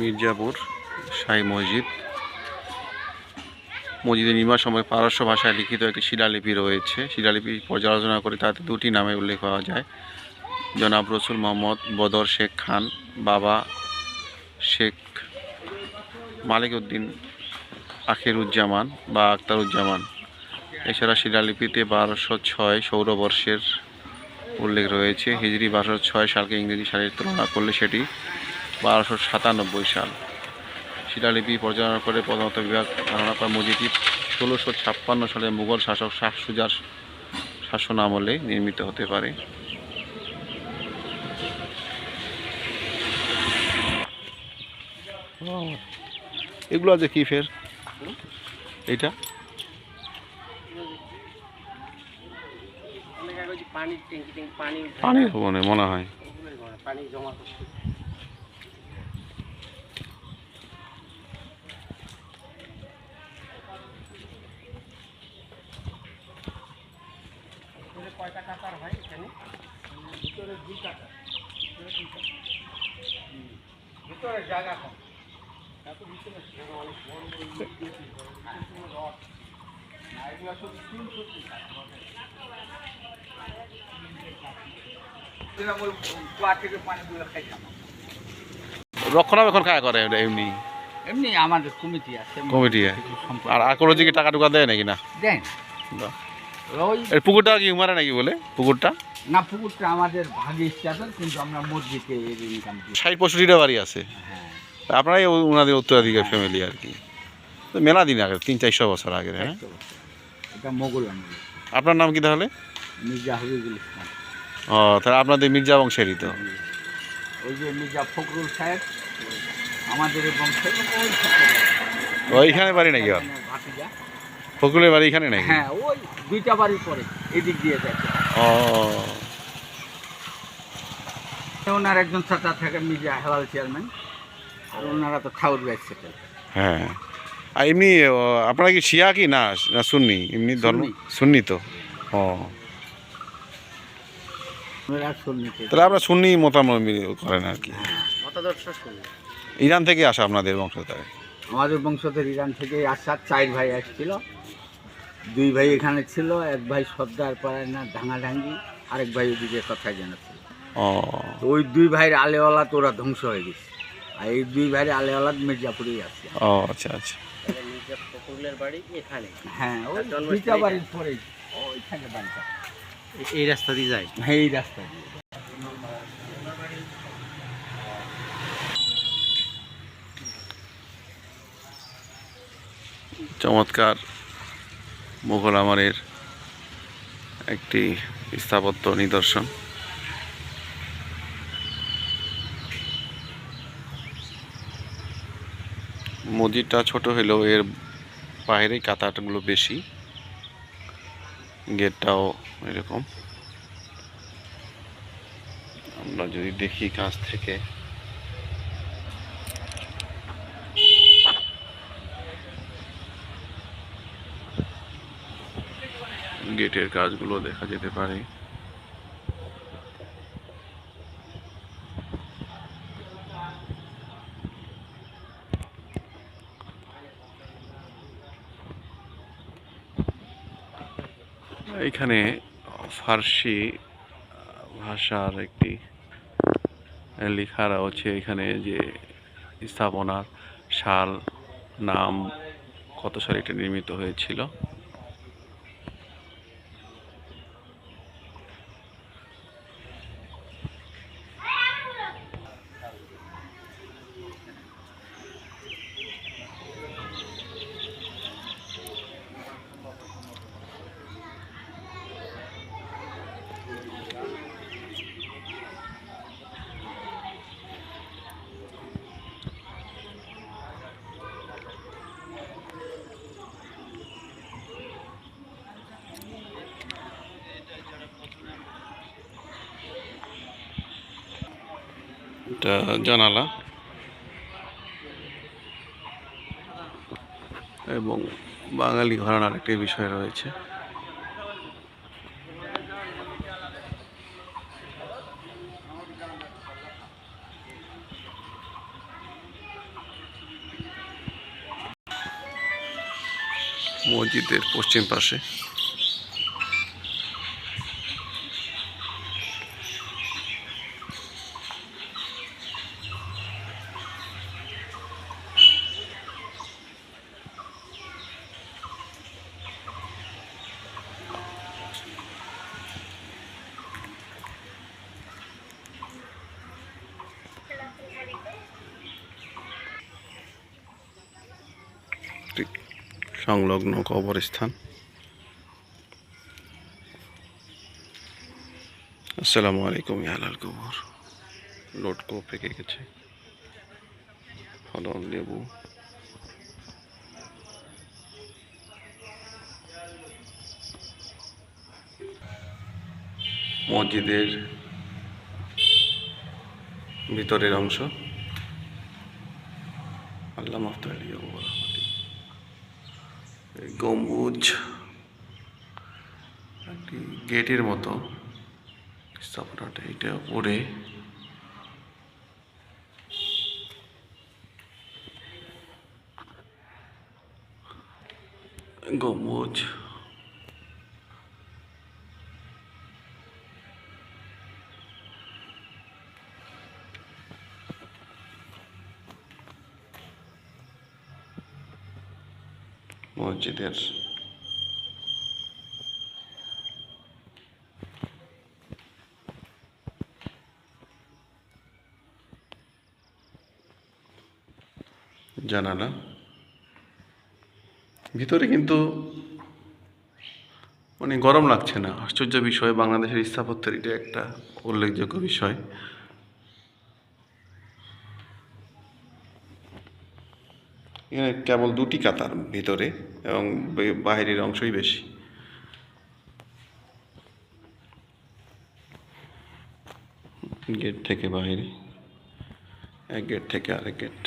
মির্জাপুর, শাহী মসজিদ। মসজিদের নির্মাণ সময় পারস্য ভাষায় লিখিত একটি শিলালিপি রয়েছে। শিলালিপি পর্যালোচনা করে তাতে দুটি নামে উল্লেখ পাওয়া যায়। জনাব রসুল মোহাম্মদ বদর শেখ খান, বাবা শেখ মালিক উদ্দিন আখিরুজ্জামান বা আখতারুজ্জামান এছাড়া শিলালিপিতে বারোশো ছয় সৌরবর্ষের উল্লেখ রয়েছে। হিজরি বারোশো ছয় সালকে ইংরেজি সালের তুলনা করলে সেটি বারোশো সাতানব্বই সাল। শিলালিপি পর্যালোচনা করে প্রধানত বিভাগ ধারণা করা মসজিদটি ষোলোশো ছাপ্পান্ন সালে মুঘল শাসক শাহ সুজার শাসন আমলে নির্মিত হতে পারে। এগুলো আছে কি ফের? এটা পানির মনে মনে হয়। পানি জমা কয়টা কাতার হয় এখানে? ভিতরে দুই কাতার ভিতরে জায়গা কম। এত ভিতরে অনেক বড় বড় ইট দিয়ে তৈরি করা। ছোট ছোট রড। আর এগুলো সব তিন সত্যি তৃণমূল কুয়া থেকে পানি খাইতাম রক্ষণাবেক্ষণ করে এটা এমনি? এমনি আমাদের কমিটি আছে। কমিটি। আর আর কোনো দিকে টাকা টুকা দেয় নাকি না? দেন বাহ। ওই পুকুরটা কি উমারে নাকি বলে? পুকুরটা? না পুকুরটা আমাদের ভাগে কিন্তু আমরা মসজিদে ইনকাম ষাট পঁয়ষট্টিটা বাড়ি আছে। হ্যাঁ। আপনারাই ওনাদের উত্তরাধিকার ফ্যামিলি আর কি। তো মেলা দিন আগে তিন চারশো বছর আগে হ্যাঁ? এটা মোগল আপনার নাম কি তাহলে? মির্জা হবিবুল ইসলাম। ও তাহলে আপনাদের মির্জা বংশেরই তো। ওই যে মির্জা ফখরুল সাহেব আমাদের বংশের ওইখানে বাড়ি নাকি ভাতিজা। ফকুলের বাড়ি এখানে নাকি? হ্যাঁ ওই দুইটা বাড়ির পরে এদিক দিয়ে দেখে ও। ওনার একজন চাচা থাকে মির্জা হেলাল চেয়ারম্যান আর ওনারা তো ঠাউর ব্যাগ সেটেল হ্যাঁ। আর এমনি আপনারা কি শিয়া কি? না না সুন্নি? এমনি ধর্ম? সুন্নি। তো? ও। তাহলে আপনারা সুন্নি মোটামুটি করেন আর কি। মতাদর্শ শুনি ইরান থেকে আসা আপনাদের বংশধর? আমাদের বংশধর ইরান থেকে আসার চার ভাই আসছিল। দুই ভাই এখানে ছিল এক ভাই সর্দার পাড়ায় না ডাঙ্গাডাঙ্গি আরেক ভাই ওদিকে কথা জানা ছিল। তো ওই দুই ভাইয়ের আলেওয়ালা তো ওরা ধ্বংস হয়ে গেছে। আর এই দুই ভাইয়ের আলেওয়ালা মির্জাপুরেই আছে। ও আচ্ছা আচ্ছা। বাড়ি এখানে। হ্যাঁ ওই দুইটা বাড়ির পরেই ওইখানে বাড়িটা। এই রাস্তা দিয়ে যায়? হ্যাঁ এই রাস্তা দিয়ে। চমৎকার। মুঘল আমলের একটি স্থাপত্য নিদর্শন। মসজিদটা ছোট হলেও এর বাইরে কাতারগুলো বেশি, গেটটাও এরকম। আমরা যদি দেখি কাছ থেকে গেটের কাজগুলো দেখা যেতে পারে। এখানে ফার্সি ভাষার একটি লেখা রয়েছে এখানে যে স্থাপনার সাল, নাম, কত সালে এটা নির্মিত হয়েছিল। এটা জানালা। এবং বাঙালি ঘরানার একটি বিষয় রয়েছে। মসজিদের পশ্চিম পাশে সংলগ্ন কবরস্থান। আসসালামু আলাইকুম ইয়ালাল কবর। লটকো পেকে গেছে। ফলন লেবু। মসজিদের ভিতরের অংশ। আল্লাহ মাফতালি গম্বুজ। একটি গেটের মতো। স্থাপনাটা এটা উপরে। গম্বুজ। মসজিদের। জানালা। ভিতরে কিন্তু মানে গরম লাগছে না। আশ্চর্য বিষয়, বাংলাদেশের স্থাপত্যের এটা একটা উল্লেখযোগ্য বিষয়। এখানে কেবল দুটি কাতার ভিতরে এবং বাহিরের অংশই বেশি। গেট থেকে বাহিরে, এক গেট থেকে আরেক গেট।